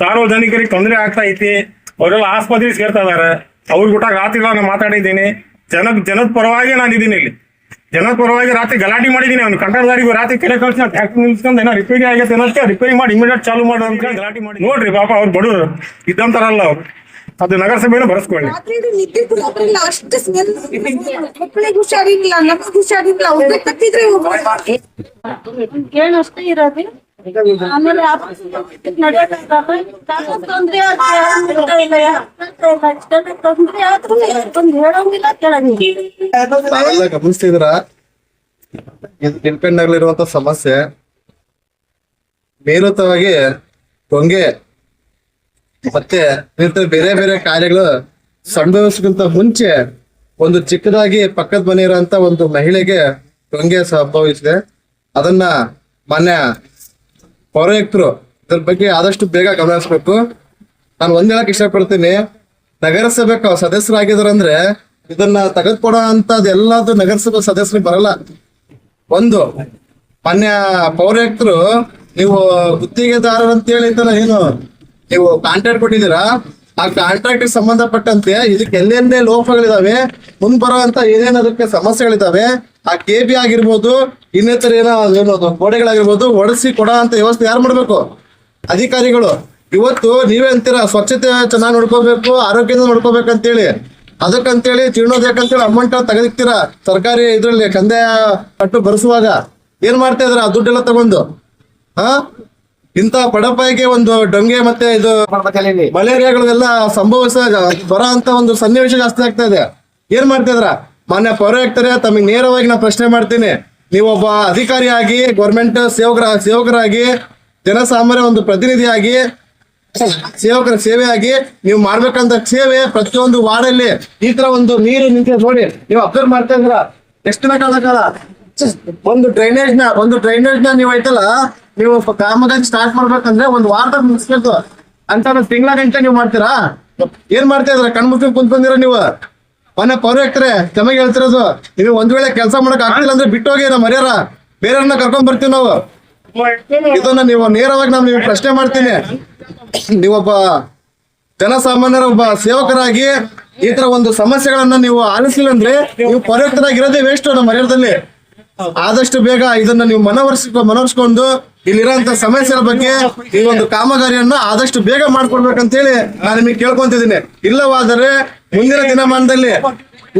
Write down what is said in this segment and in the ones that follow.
ಸಾರ್ವಜನಿಕರಿಗೆ ತೊಂದರೆ ಆಗ್ತಾ ಐತಿ. ಅವರೆಲ್ಲ ಆಸ್ಪತ್ರೆಗೆ ಸೇರ್ತಾ ಇದಾರೆ ಅವ್ರ ಕೂಡ ರಾತ್ರಿ ನಾನು ಮಾತಾಡಿದ್ದೀನಿ. ಜನ ಜನದ ಪರವಾಗಿ ನಾನು ಇದ್ದೀನಿ ಇಲ್ಲಿ. ಜನದ ಪರವಾಗಿ ರಾತ್ರಿ ಗಲಾಟೆ ಮಾಡಿದ್ದೀನಿ ಅವ್ನು. ಕಂಟ್ರೋಲ್ದಾರಿಗೂ ರಾತ್ರಿ ಕೆರೆ ಕಳಿಸಿ ನಾನು ಟ್ಯಾಕ್ಸಿ ನಿಲ್ಸ್ಕೊಂಡು ಏನೋ ರಿಪೇರಿ ಆಗೈತೆ ಅನ್ನೋದಕ್ಕೆ ರಿಪೇರಿ ಮಾಡಿ ಇಮಿಡಿಯೇಟ್ ಚಾಲು ಮಾಡಿ ಅಂತ ಗಲಾಟೆ ಮಾಡಿ ನೋಡ್ರಿ ಪಾಪ ಅವ್ರು ಬಡವರು. ಇದ್ದಂತಾರಲ್ಲ ಅವ್ರು. ಅದು ನಗರಸಭೆನ ಬರೆಸ್ಕೊಳ್ಳಿ. ಹುಷಾರಿಲ್ಲ ನಮಗ್ ಹುಷಾರಿಲ್ಲ. ಅವ್ರಿಗೆ ಇರೋದು. ಆಮೇಲೆ ತೊಂದ್ರೆ ಹೇಳೋಂಗಿಲ್ಲ ಕೇಳಂಗಿಲ್ಲ. ಗಮನಿಸ್ತಿದ್ರ ಇದು ಆಗ್ಲಿರುವಂತ ಸಮಸ್ಯೆ. ಮೇಲುತವಾಗಿ ಹೊಂಗೆ ಮತ್ತೆ ಬೇರೆ ಬೇರೆ ಕಾರ್ಯಗಳು ಸಂಭವಿಸಕ್ಕಿಂತ ಮುಂಚೆ ಒಂದು ಚಿಕ್ಕದಾಗಿ ಪಕ್ಕದ ಮನೆ ಇರೋಂತ ಒಂದು ಮಹಿಳೆಗೆ ಹೊಂಗೆ ಸಂಭವಿಸಿದೆ. ಅದನ್ನ ಮಾನ್ಯ ಪೌರಾಯುಕ್ತರು ಇದ್ರ ಬಗ್ಗೆ ಆದಷ್ಟು ಬೇಗ ಗಮನಿಸ್ಬೇಕು. ನಾನು ಒಂದ್ ಹೇಳಕ್ ಇಷ್ಟಪಡ್ತೀನಿ, ನಗರಸಭೆ ಸದಸ್ಯರಾಗಿದ್ರಂದ್ರೆ ಇದನ್ನ ತೆಗೆದುಕೊಡೋ ಅಂತದ್ ಎಲ್ಲದು ನಗರಸಭೆ ಸದಸ್ಯರಿಗೆ ಬರಲ್ಲ. ಒಂದು, ಮಾನ್ಯ ಪೌರಾಯುಕ್ತರು ನೀವು ಗುತ್ತಿಗೆದಾರರು ಅಂತ ಹೇಳಿ ಇದನ್ನ ಏನು, ನೀವು ಕಾಂಟ್ರಾಕ್ಟ್ ಕೊಟ್ಟಿದ್ದೀರಾ? ಆ ಕಾಂಟ್ರಾಕ್ಟ್ ಸಂಬಂಧಪಟ್ಟಂತೆ ಇದಕ್ಕೆ ಎಲ್ಲೆಲ್ಲೇ ಲೋಪಗಳಿದಾವೆ, ಮುಂದ್ ಬರುವಂತ ಏನೇನ್ ಅದಕ್ಕೆ ಸಮಸ್ಯೆಗಳಿದಾವೆ ಆ ಕೆ ಬಿ ಆಗಿರ್ಬೋದು ಇನ್ನಿತರ ಏನೋ ಗೋಡೆಗಳಾಗಿರ್ಬೋದು ಒಡಿಸಿ ಕೊಡ ಅಂತ ವ್ಯವಸ್ಥೆ ಯಾರು ಮಾಡ್ಬೇಕು? ಅಧಿಕಾರಿಗಳು. ಇವತ್ತು ನೀವೇ ಅಂತೀರಾ ಸ್ವಚ್ಛತೆ ಚೆನ್ನಾಗಿ ನೋಡ್ಕೋಬೇಕು ಆರೋಗ್ಯದಿಂದ ನೋಡ್ಕೋಬೇಕಂತೇಳಿ. ಅದಕ್ಕಂತೇಳಿ ಹೇಳಿ ಅಮೌಂಟ್ ತೆಗೆದಿಕ್ತೀರಾ? ಸರ್ಕಾರಿ ಇದರಲ್ಲಿ ಕಂದೆ ಕಟ್ಟು ಬರೆಸುವಾಗ ಏನ್ ಮಾಡ್ತಾ ಇದ್ರ ಆ ದುಡ್ಡೆಲ್ಲ ತಗೊಂಡು. ಹಾ ಇಂತ ಪಡಪಾಯಿಗೆ ಒಂದು ಡೊಂಗೆ ಮತ್ತೆ ಇದು ಮಲೇರಿಯಾಗಳೆಲ್ಲ. ಸಂಭವಿಸ ಬರೋ ಅಂತ ಒಂದು ಸನ್ನಿವೇಶ ಜಾಸ್ತಿ ಆಗ್ತಾ ಇದೆ. ಏನ್ ಮಾಡ್ತಾ ಇದ್ರ ಮಾನ್ಯ ಪೌರಾಯುಕ್ತರೇ ತಮಗೆ ನೇರವಾಗಿ ನಾನು ಪ್ರಶ್ನೆ ಮಾಡ್ತೀನಿ. ನೀವೊಬ್ಬ ಅಧಿಕಾರಿಯಾಗಿ ಗೌರ್ಮೆಂಟ್ ಸೇವಕರ, ಸೇವಕರಾಗಿ, ಜನಸಾಮಾನ್ಯ ಒಂದು ಪ್ರತಿನಿಧಿಯಾಗಿ, ಸೇವಕರ ಸೇವೆಯಾಗಿ ನೀವು ಮಾಡ್ಬೇಕಂತ ಸೇವೆ ಪ್ರತಿಯೊಂದು ವಾರ್ಡಲ್ಲಿ ಈ ತರ ಒಂದು ನೀರು ನಿಂತಿದೆ ನೋಡಿ. ನೀವು ಅಬ್ಸರ್ವ್ ಮಾಡ್ತಾ ಇದ್ರ ಎಷ್ಟು ದಿನ ಕಾಲ ಕಾಲ? ಒಂದು ಡ್ರೈನೇಜ್ನ, ಒಂದು ಡ್ರೈನೇಜ್ನ ನೀವು ಐತಲ್ಲ ನೀವು ಕಾಮಗಾರಿ ಸ್ಟಾರ್ಟ್ ಮಾಡ್ಬೇಕಂದ್ರೆ ಒಂದು ವಾರದಾಗ ಮುಗಿಸ್ಬೇಕು. ಅಂತ ತಿಂಗಳ ಗಂಟೆ ನೀವು ಮಾಡ್ತೀರಾ? ಏನ್ ಮಾಡ್ತಾ ಇದ್ರ ಕಣ್ಮುಚ್ಚಿ ಕುಂತ್ಕೊಂಡಿರ ನೀವು? ಮನೆ ಪೌರಾಯುಕ್ತರೆ ತಮಗೆ ಹೇಳ್ತಿರೋದು. ನೀವು ಒಂದ್ ವೇಳೆ ಕೆಲಸ ಮಾಡಕ್ ಆಗ್ತಿಲ್ಲ ಅಂದ್ರೆ ಬಿಟ್ಟೋಗಿ ನಮ್ಮ ಮರ್ಯಾರ ಬೇರೆಯವ್ರನ್ನ ಕರ್ಕೊಂಡ್ ಬರ್ತೀವಿ ನಾವು. ಇದನ್ನ ನೀವು ನೇರವಾಗಿ ನಾನು ನೀವು ಪ್ರಶ್ನೆ ಮಾಡ್ತೀನಿ. ನೀವೊಬ್ಬ ಜನಸಾಮಾನ್ಯರ, ಒಬ್ಬ ಸೇವಕರಾಗಿ ಈ ತರ ಒಂದು ಸಮಸ್ಯೆಗಳನ್ನ ನೀವು ಆಲಿಸಲಿಲ್ಲ ಅಂದ್ರೆ ನೀವು ಪರ್ಯಕ್ತರಾಗಿರೋದೇ ವೇಸ್ಟ್ ನಮ್ಮ ಮರ್ಯಾದದಲ್ಲಿ ಆದಷ್ಟು ಬೇಗ ಇದನ್ನ ನೀವು ಮನವರಿಸಿ ಮನವರಿಸ್ಕೊಂಡು ಇಲ್ಲಿರೋಂತ ಸಮಸ್ಯೆಗಳ ಬಗ್ಗೆ ಈ ಒಂದು ಕಾಮಗಾರಿಯನ್ನ ಆದಷ್ಟು ಬೇಗ ಮಾಡ್ಕೊಡ್ಬೇಕಂತೇಳಿ ನಾನು ನಿಮಗೆ ಕೇಳ್ಕೊಂತಿದ್ದೀನಿ. ಇಲ್ಲವಾದರೆ ಮುಂದಿನ ದಿನಮಾನದಲ್ಲಿ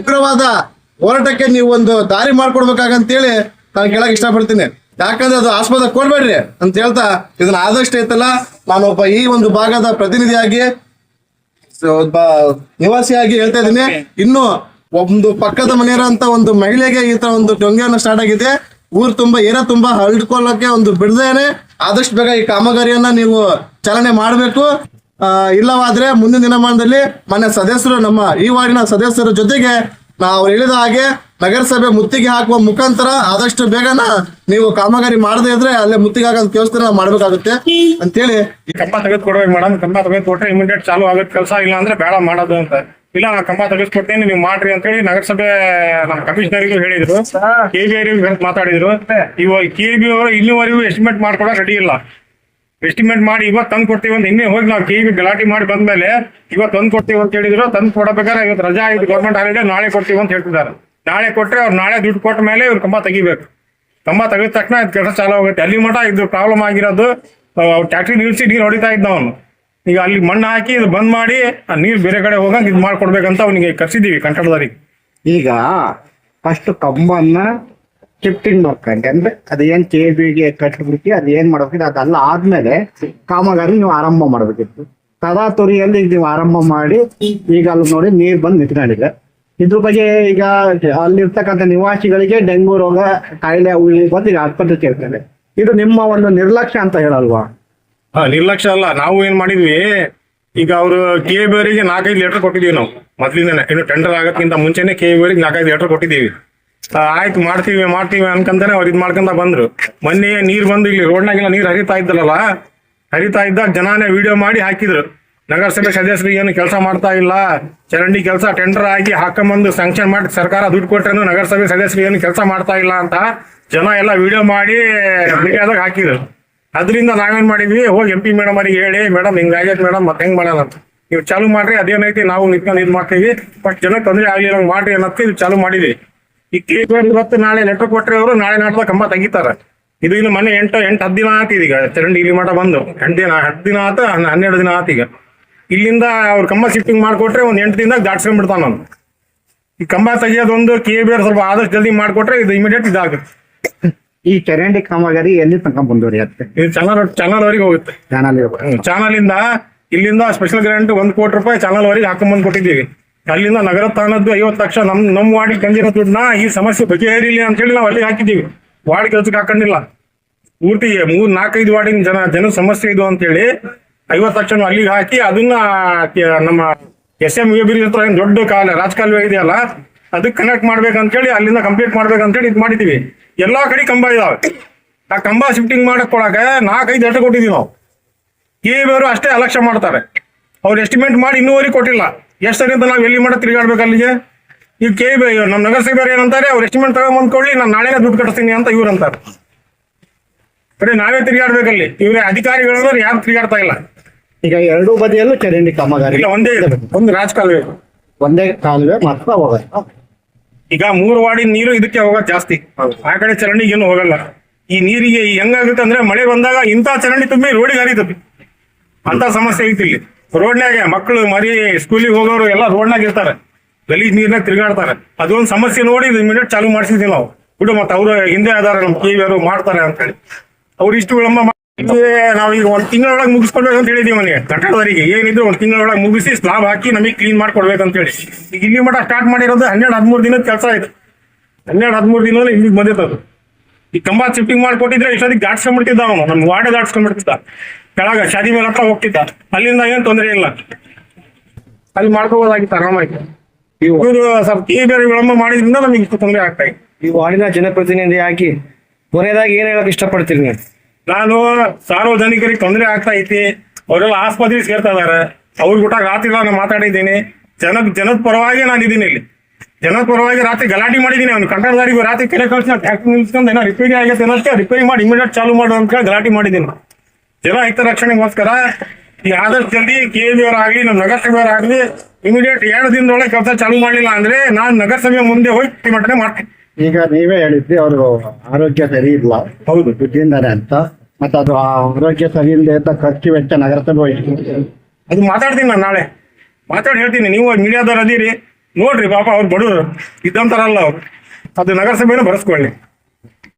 ಉಗ್ರವಾದ ಹೋರಾಟಕ್ಕೆ ನೀವು ಒಂದು ದಾರಿ ಮಾಡ್ಕೊಡ್ಬೇಕಾಗಂತೇಳಿ ನಾನು ಕೇಳಕ್ ಇಷ್ಟಪಡ್ತೀನಿ. ಯಾಕಂದ್ರೆ ಅದು ಆಸ್ಪದ ಕೊಡ್ಬೇಡ್ರಿ ಅಂತ ಹೇಳ್ತಾ ಇದನ್ನ ಆದಷ್ಟು ಐತಲ್ಲ ನಾನು ಒಬ್ಬ ಈ ಒಂದು ಭಾಗದ ಪ್ರತಿನಿಧಿಯಾಗಿ ಒಬ್ಬ ನಿವಾಸಿಯಾಗಿ ಹೇಳ್ತಾ ಇದ್ದೀನಿ. ಇನ್ನು ಒಂದು ಪಕ್ಕದ ಮನೆಯರಂತ ಒಂದು ಮಹಿಳೆಗೆ ಈ ತರ ಒಂದು ಟೊಂಗೆಯನ್ನು ಸ್ಟಾರ್ಟ್ ಆಗಿದೆ. ಊರು ತುಂಬಾ, ಏರ ತುಂಬಾ ಹರಡ್ಕೊಳ್ಳೋಕೆ ಒಂದು ಬಿಡದೇನೆ ಆದಷ್ಟು ಬೇಗ ಈ ಕಾಮಗಾರಿಯನ್ನ ನೀವು ಚಾಲನೆ ಮಾಡಬೇಕು. ಇಲ್ಲವಾದ್ರೆ ಮುಂದಿನ ದಿನಮಾನದಲ್ಲಿ ಮನೆ ಸದಸ್ಯರು ನಮ್ಮ ಈ ವಾರ್ಡಿನ ಸದಸ್ಯರ ಜೊತೆಗೆ ನಾವು ಹೇಳಿದ ಹಾಗೆ ನಗರಸಭೆ ಮುತ್ತಿಗೆ ಹಾಕುವ ಮುಖಾಂತರ ಆದಷ್ಟು ಬೇಗನ ನೀವು ಕಾಮಗಾರಿ ಮಾಡದೇ ಇದ್ರೆ ಅಲ್ಲೇ ಮುತ್ತಿಗೆ ಹಾಕೋ ವ್ಯವಸ್ಥೆ ನಾವು ಮಾಡ್ಬೇಕಾಗುತ್ತೆ ಅಂತೇಳಿ. ಈ ಕಂಬ ತೆಗೆದುಕೊಡ್ಬೇಕು ಮೇಡಮ್ ಕಂಬ ತೆಗೆದುಕೊಟ್ರೆ ಇಮಿಡಿಯೇಟ್ ಚಾಲು ಆಗುತ್ತೆ. ಕೆಲಸ ಇಲ್ಲ ಅಂದ್ರೆ ಬೇಡ ಮಾಡೋದು ಅಂತ. ಇಲ್ಲ ನಾ ಕಂಬ ತೆಗೆಸ್ಕೊಡ್ತೀನಿ ನೀವು ಮಾಡ್ರಿ ಅಂತ ಹೇಳಿ ನಗರಸಭೆ ನಮ್ಮ ಕಮಿಷನರಿಗೂ ಹೇಳಿದ್ರು. ಕೆ ಬಿ ಅವರಿಗೂ ಮಾತಾಡಿದ್ರು. ಇವಾಗ ಕೆ ಬಿ ಅವರು ಇಲ್ಲಿವರೆಗೂ ಎಸ್ಟಿಮೇಟ್ ಮಾಡ್ಕೊಡಕ್ ರೆಡಿ ಇಲ್ಲ. ಎಸ್ಟಿಮೇಟ್ ಮಾಡಿ ಇವತ್ತು ತಂದು ಕೊಡ್ತೀವಿ ಅಂತ ಇನ್ನೇ ಹೋಗಿ ನಾವು ಕಿವಿ ಗಲಾಟಿ ಮಾಡಿ ಬಂದ್ಮೇಲೆ ಇವತ್ತು ತಂದು ಕೊಡ್ತೀವಿ ಅಂತ ಹೇಳಿದ್ರು, ತಂದು ಕೊಡಬೇಕಾದ್ರೆ ಇವತ್ತು ರಜಾ ಇದು ಗೌರ್ಮೆಂಟ್ ಹಾಲಿಡೇ ನಾಳೆ ಕೊಡ್ತೀವಿ ಅಂತ ಹೇಳ್ತಿದ್ದಾರೆ. ನಾಳೆ ಕೊಟ್ಟರೆ ಅವ್ರು ನಾಳೆ ದುಡ್ಡು ಕೊಟ್ಟ ಮೇಲೆ ಇವ್ರು ಕಂಬ ತೆಗಿಬೇಕು. ಕಂಬ ತೆಗೆದ ತಕ್ಷಣ ಇದು ಕೆಲಸ ಚಾಲು ಆಗುತ್ತೆ. ಅಲ್ಲಿ ಮಟ ಇದು ಪ್ರಾಬ್ಲಮ್ ಆಗಿರೋದು ಟ್ಯಾಕ್ಟ್ರಿ ನಿಲ್ಲಿಸಿ ನೀರು ಹೊಡಿತಾ ಇದ್ದ ಅವನು. ಈಗ ಅಲ್ಲಿ ಮಣ್ಣು ಹಾಕಿ ಇದು ಬಂದ್ ಮಾಡಿ, ಆ ನೀರು ಬೇರೆ ಕಡೆ ಹೋಗಂಗೆ ಇದು ಮಾಡ್ಕೊಡ್ಬೇಕಂತ ಅವನಿಗೆ ಕರ್ಸಿದ್ದೀವಿ ಕಂಟಡದವ್ರಿಗೆ ಈಗ ಫಸ್ಟ್ ಕಂಬನ್ನ ಶಿಫ್ಟಿಂಗ್ ಅಂತ ಅಂದ್ರೆ ಅದೇನ್ ಕೆ ಬಿಗೆ ಕಟ್ಬಿಟ್ಟು ಅದ್ ಏನ್ ಮಾಡ್ಬೇಕಿತ್ತು, ಅದೆಲ್ಲ ಆದ್ಮೇಲೆ ಕಾಮಗಾರಿ ನೀವು ಆರಂಭ ಮಾಡ್ಬೇಕಿತ್ತು. ತರಾತುರಿಯಲ್ಲಿ ನೀವು ಆರಂಭ ಮಾಡಿ, ಈಗ ಅಲ್ಲಿ ನೋಡಿ ನೀರ್ ಬಂದು ನಿಂತ್ಕೊಂಡಿದೆ. ಇದ್ರ ಬಗ್ಗೆ ಈಗ ಅಲ್ಲಿರ್ತಕ್ಕಂಥ ನಿವಾಸಿಗಳಿಗೆ ಡೆಂಗು ರೋಗ, ಕಾಯಿಲೆ ಬಂದು ಈಗ ಆಸ್ಪತ್ರೆ ಸೇರ್ತಾರೆ. ಇದು ನಿಮ್ಮ ಒಂದು ನಿರ್ಲಕ್ಷ್ಯ ಅಂತ ಹೇಳಲ್ವಾ? ನಿರ್ಲಕ್ಷ್ಯ ಅಲ್ಲ. ನಾವು ಏನ್ ಮಾಡಿದ್ವಿ, ಈಗ ಅವರು ಕೆ ಬಿ ಅವರಿಗೆ ನಾಲ್ಕೈದು ಲೀಟರ್ ಕೊಟ್ಟಿದೀವಿ ನಾವು. ಮೊದ್ಲಿಂದನೇ. ಇನ್ನು ಟೆಂಡರ್ ಆಗೋಕ್ಕಿಂತ ಮುಂಚೆನೆ ಕೆ ಬಿ ಅವರಿಗೆ ನಾಲ್ಕೈದು ಲೀಟರ್ ಕೊಟ್ಟಿದ್ದೀವಿ. ಆಯ್ತು, ಮಾಡ್ತೀವಿ ಮಾಡ್ತೀವಿ ಅನ್ಕಂತಾನೆ ಅವ್ರು ಇದ್ ಮಾಡ್ಕೊಂತ ಬಂದ್ರು. ಮೊನ್ನೆ ನೀರ್ ಬಂದು ಇಲ್ಲಿ ರೋಡ್ನಾಗೆಲ್ಲ ನೀರ್ ಹರಿತಾ ಇದ್ದಲ್ಲ ಹರಿತಾ ಇದ್ದಾಗ ಜನಾನೇ ವಿಡಿಯೋ ಮಾಡಿ ಹಾಕಿದ್ರು. ನಗರಸಭೆ ಸದಸ್ಯರು ಏನು ಕೆಲಸ ಮಾಡ್ತಾ ಇಲ್ಲ, ಚರಂಡಿ ಕೆಲಸ ಟೆಂಡರ್ ಆಗಿ ಹಾಕೊಂಬಂದು ಸ್ಯಾಂಕ್ಷನ್ ಮಾಡಿ ಸರ್ಕಾರ ದುಡ್ಡು ಕೊಟ್ಟರೆ ನಗರಸಭೆ ಸದಸ್ಯರು ಏನು ಕೆಲಸ ಮಾಡ್ತಾ ಇಲ್ಲ ಅಂತ ಜನ ಎಲ್ಲ ವಿಡಿಯೋ ಮಾಡಿ ಮೀಡಿಯಾದಾಗ ಹಾಕಿದ್ರು. ಅದರಿಂದ ನಾವೇನ್ ಮಾಡಿದ್ವಿ ಹೋಗಿ ಎಂ ಪಿ ಮೇಡಮ್ ಅವರಿಗೆ ಹೇಳಿ, ಮೇಡಮ್ ಹಿಂಗಾಗೈತೆ ಮೇಡಮ್, ಮತ್ತೆ ಹೆಂಗ್ ಮಾಡೋಣ ಅಂತ. ನೀವು ಚಾಲು ಮಾಡ್ರಿ, ಅದೇನೈತಿ, ನಾವು ನಿಂತ್ಕೊಂಡು ಇದು ಮಾಡ್ತೀವಿ, ಬಟ್ ಜನಕ್ಕೆ ತೊಂದರೆ ಆಗಲಿ ಮಾಡ್ರಿ ಅನ್ನೋದಕ್ಕೆ ಇದು ಚಾಲು ಮಾಡಿದ್ವಿ ಈ ಕೆ ಇವತ್ತು ನಾಳೆ ಲೆಟರ್ ಕೊಟ್ಟರೆ ಅವರು ನಾಳೆ ನಾಡ್ದ ಕಂಬ ತೆಗಿತಾರ. ಇದು ಇಲ್ಲಿ ಮೊನ್ನೆ ಎಂಟು ಎಂಟು ಹತ್ತು ದಿನ ಆತು ಈಗ ಚರಂಡಿ ಇಲ್ಲಿ ಮಠ ಬಂದು. ಎಂಟು ದಿನ ಹತ್ತು ದಿನ ಆತ ಹನ್ನೆರಡು ದಿನ ಆತು ಈಗ. ಇಲ್ಲಿಂದ ಅವ್ರು ಕಂಬ ಶಿಫ್ಟಿಂಗ್ ಮಾಡಿಕೊಟ್ರೆ ಒಂದು ಎಂಟು ದಿನದಾಗ ದಾಟ್ಸ್ಕೊಂಡ್ಬಿಡ್ತಾನ ನಾನು ಈ ಕಂಬ ತೆಗಿಯೋದೊಂದು ಕೆ ಆರ್ ಸ್ವಲ್ಪ ಆದಷ್ಟು ಜಲ್ದಿ ಮಾಡಿಕೊಟ್ರೆ ಇದು ಇಮಿಡಿಯೇಟ್ ಇದಾಗುತ್ತೆ. ಈ ಚರಂಡಿ ಕಾಮಗಾರಿ ಎಲ್ಲಿ ತನಕ ಮುಂದುವರಿಯುತ್ತೆ? ಇದು ಚಾನಲ್ ಚಾನಲ್ ವರೆಗೆ ಹೋಗುತ್ತೆ. ಚಾನಲ್ ಚಾನಲಿಂದ ಇಂದ ಇಲ್ಲಿಂದ ಸ್ಪೆಷಲ್ ಗ್ರಾಂಟ್ ಒಂದು ಕೋಟಿ ರೂಪಾಯಿ ಚಾನಲ್ ವರೆಗೆ ಹಾಕೊಂಡ್ಬಂದು ಕೊಟ್ಟಿದ್ದೀವಿ ಅಲ್ಲಿಂದ ನಗರ ತಾಣದ್ದು ಐವತ್ತು ಲಕ್ಷ. ನಮ್ ನಮ್ಮ ವಾರ್ಡಿಗೆ ತಂದಿರೋ ದುಡ್ಡನ್ನ ಈ ಸಮಸ್ಯೆ ಬಗೆಹರಿಲಿ ಅಂತ ಹೇಳಿ ನಾವು ಅಲ್ಲಿ ಹಾಕಿದ್ದೀವಿ. ವಾರ್ಡ್ ಕೆಲ್ಸಕ್ಕೆ ಹಾಕೊಂಡಿಲ್ಲ. ಪೂರ್ತಿ ಮೂರ್, ನಾಲ್ಕೈದು ವಾರ್ಡಿನ ಜನ ಜನ ಸಮಸ್ಯೆ ಇದು ಅಂತೇಳಿ ಐವತ್ತು ಲಕ್ಷ ಅಲ್ಲಿಗೆ ಹಾಕಿ ಅದನ್ನ, ಕೆ- ನಮ್ಮ ಎಸ್ ಎಂ ಎ ಹತ್ರ ಏನ್ ದೊಡ್ಡ ಕಾಲ, ರಾಜಕಾಲುವೆ ಇದೆಯಲ್ಲ ಅದಕ್ಕೆ ಕನೆಕ್ಟ್ ಮಾಡ್ಬೇಕಂತೇಳಿ ಅಲ್ಲಿಂದ ಕಂಪ್ಲೀಟ್ ಮಾಡ್ಬೇಕಂತೇಳಿ ಇದು ಮಾಡಿದ್ದೀವಿ. ಎಲ್ಲಾ ಕಡೆ ಕಂಬ ಇದಾವೆ. ಆ ಕಂಬ ಶಿಫ್ಟಿಂಗ್ ಮಾಡಕ್ ನಾಲ್ಕೈದು ಎಟ್ಟು ಕೊಟ್ಟಿದೀವಿ ನಾವು. ಇವರು ಅಷ್ಟೇ ಅಲಕ್ಷ್ಯ ಮಾಡ್ತಾರೆ. ಅವ್ರು ಎಸ್ಟಿಮೇಟ್ ಮಾಡಿ ಇನ್ನೂವರೆ ಕೊಟ್ಟಿಲ್ಲ. ಎಷ್ಟರಿಂದ ನಾವು ಎಲ್ಲಿ ಮಾಡ ತಿರುಗಾಡ್ಬೇಕು ಅಲ್ಲಿಗೆ? ಈಗ ಕೆ ಬಿ ನಮ್ಮ ನಗರಸಭೆ ಏನಂತಾರೆ ಅವ್ರು ಎಸ್ಟಿಮೇಟ್ ತಗೊಂಬಂದ್ಕೊಳ್ಳಿ ನಾನು ನಾಳೆ ದುಡ್ಡು ಕಟ್ಟಿಸ್ತೀನಿ ಅಂತ ಇವ್ರು ಅಂತಾರೆ. ಬರೀ ನಾವೇ ತಿರುಗಾಡ್ಬೇಕಲ್ಲಿ ಇವ್ರೆ ಅಧಿಕಾರಿಗಳು ಯಾರು ತಿರುಗಾಡ್ತಾ ಇಲ್ಲ. ಈಗ ಎರಡೂ ಬದಿಯಲ್ಲೂ ಚರಂಡಿ ಕಾಮಗಾರಿ ಇಲ್ಲ ಒಂದೇ ಇದೆ. ಒಂದು ರಾಜಕಾಲುವೆ ಒಂದೇ ಕಾಲುವೆ ಮಾತ್ರ ಹೋಗೋದು ಈಗ ಮೂರು ವಾಡಿ ನೀರು ಇದಕ್ಕೆ ಹೋಗೋದು ಜಾಸ್ತಿ. ಆ ಕಡೆ ಚರಂಡಿಗೆ ಏನು ಹೋಗಲ್ಲ. ಈ ನೀರಿಗೆ ಹೆಂಗಾಗುತ್ತೆ ಅಂದ್ರೆ ಮಳೆ ಬಂದಾಗ ಇಂಥ ಚರಂಡಿ ತುಂಬಿ ರೋಡಿಗೆ ಹರಿತದೆ. ಅಂತ ಸಮಸ್ಯೆ ಐತಿ ಇಲ್ಲಿ. ರೋಡ್ನಾಗೆ ಮಕ್ಕಳು ಮರಿ ಸ್ಕೂಲಿಗೆ ಹೋಗೋರು ಎಲ್ಲ ರೋಡ್ನಾಗ ಇರ್ತಾರೆ. ಗಲೀಜ್ ನೀರ್ನಾಗ ತಿರುಗಾಡ್ತಾರೆ. ಅದೊಂದು ಸಮಸ್ಯೆ ನೋಡಿ ಇಮಿಡಿಯೇಟ್ ಚಾಲು ಮಾಡಿಸಿದ್ವಿ ನಾವು. ಬಿಡು ಮತ್ತೆ ಅವರು ಹಿಂದೆ ಅದಾರ ನಮ್ಮ ಕಿವಿಯವರು ಮಾಡ್ತಾರೆ ಅಂತ ಹೇಳಿ ಅವ್ರು ಇಷ್ಟು ವಿಳಂಬ ಈಗ ಒಂದು ತಿಂಗಳೊಳಗೆ ಮುಗಿಸ್ಕೊಡ್ಬೇಕು ಅಂತ ಹೇಳಿದೀವಿ ಮನೆಗೆ ಕಟ್ಟಡದವರಿಗೆ ಏನಿದ್ರು ಒಂದು ತಿಂಗಳೊಳಗೆ ಮುಗಿಸಿ ಸ್ಲಾಬ್ ಹಾಕಿ ನಮಗೆ ಕ್ಲೀನ್ ಮಾಡ್ಕೊಡ್ಬೇಕು ಅಂತ ಹೇಳಿ. ಈಗ ಇಲ್ಲಿ ಮಟ್ಟ ಸ್ಟಾರ್ಟ್ ಮಾಡಿರೋದು ಹನ್ನೆರಡು ಹದಿಮೂರು ದಿನದ ಕೆಲಸ ಆಯ್ತು ಹನ್ನೆರಡು ಹದಿಮೂರು ದಿನ ಇಲ್ಲಿಗೆ ಬಂದಿತ್ತು ಈ ಕಂಬ ಚಿಪ್ಪಿಂಗ್ ಮಾಡ್ಕೊಟ್ಟಿದ್ರೆ ಇಷ್ಟೊತ್ತಿಗೆ ದಾಟ್ಸ್ಕೊಂಡ್ಬಿಡ್ತಿದ್ದ ಅವನು? ನಮ್ಗೆ ವಾಡೆ ದಾಟ್ಸ್ಕೊಂಡ್ಬಿಡ್ತಿದ್ದ. ಕೆಳಗ ಶಾದಿ ಮೇಲೆ ಹತ್ರ ಹೋಗ್ತಿದ್ದ. ಅಲ್ಲಿಂದ ಏನು ತೊಂದರೆ ಇಲ್ಲ. ಅಲ್ಲಿ ಮಾಡ್ಕೋಬೋದಾಗಿತ್ತು ಆರಾಮಾಗಿ. ಇವರು ಸ್ವಲ್ಪ ಈ ಬೇರೆ ವಿಳಂಬ ಮಾಡಿದ್ರಿಂದ ನಮಗೆ ಇಷ್ಟು ತೊಂದರೆ ಆಗ್ತಾ ಇದೆ. ಈ ವಾರ್ಡಿನ ಜನಪ್ರತಿನಿಧಿ ಆಗಿ ಕೊನೆಯದಾಗಿ ಏನ್ ಹೇಳಕ್ ಇಷ್ಟಪಡ್ತೀರಿ ನೀವು? ನಾನು ಸಾರ್ವಜನಿಕರಿಗೆ ತೊಂದರೆ ಆಗ್ತಾ ಐತಿ. ಅವರೆಲ್ಲ ಆಸ್ಪತ್ರೆಗೆ ಸೇರ್ತಾ ಇದಾರೆ. ಅವ್ರ ಬಿಟ್ಟಾಗ ರಾತ್ರಿ ನಾನು ಮಾತಾಡಿದ್ದೀನಿ. ಜನ ಜನದ ಪರವಾಗಿ ನಾನು ಇದ್ದೀನಿ ಇಲ್ಲಿ. ಜನದ ಪರವಾಗಿ ರಾತ್ರಿ ಗಲಾಟೆ ಮಾಡಿದೀನಿ ಅವ್ನು. ಕಂಟ್ರೋಲ್ದಾರಿಗೆ ರಾತ್ರಿ ಕೆರೆ ಕಳ್ಸಿ ಟ್ಯಾಕ್ಸಿ ನಿಲ್ಸ್ಕೊಂಡು ಏನೋ ರಿಪೇರಿ ಆಗೈತೆ ಅಷ್ಟೇ ರಿಪೇರಿ ಮಾಡಿ ಇಮಿಡಿಯೇಟ್ ಚಾಲು ಮಾಡು ಅಂತ ಗಲಾಟಿ ಮಾಡಿದ್ದೀನಿ ಜನ ಹಿತರಕ್ಷಣೆಗೋಸ್ಕರ ಈ ಆದಷ್ಟು ಜಲ್ದಿ ಕೆ ಬಿ ಆಗಲಿ ನಮ್ಮ ನಗರಸಭೆಯವರಾಗ್ಲಿ ಇಮಿಡಿಯೇಟ್ ಎರಡು ದಿನದೊಳಗೆ ಕೆಲಸ ಚಾಲು ಮಾಡಲಿಲ್ಲ ಅಂದ್ರೆ ನಾನು ನಗರಸಭೆ ಮುಂದೆ ಹೋಗಿ ಪ್ರತಿಭಟನೆ ಮಾಡ್ತೀನಿ. ಈಗ ನೀವೇ ಹೇಳಿದ್ರಿ ಅವರು ಆರೋಗ್ಯ ಸರಿ ಇಲ್ಲ ಹೌದು. ದುಡ್ಡಿಂದಾನೆ ಅಂತ. ಮತ್ತೆ ಅದು ಆರೋಗ್ಯ ಸರಿ ಇಲ್ಲದೆ ಅಂತ ಖರ್ಚು ವೆಚ್ಚ ನಗರಸಭೆ ಹೋಗಿ ಅದು ಮಾತಾಡ್ತೀನಿ ನಾನು ನಾಳೆ. ಮಾತಾಡಿ ಹೇಳ್ತೀನಿ ನೀವು ಮೀಡಿಯಾದವ್ರು ಅದೀರಿ. ನೋಡ್ರಿ ಪಾಪ ಅವ್ರು ಬಡವರು. ಇದ್ದಂತಾರಲ್ಲ ಅವ್ರು. ಅದು ನಗರಸಭೆನೂ ಬರೆಸ್ಕೊಳ್ಳಿ.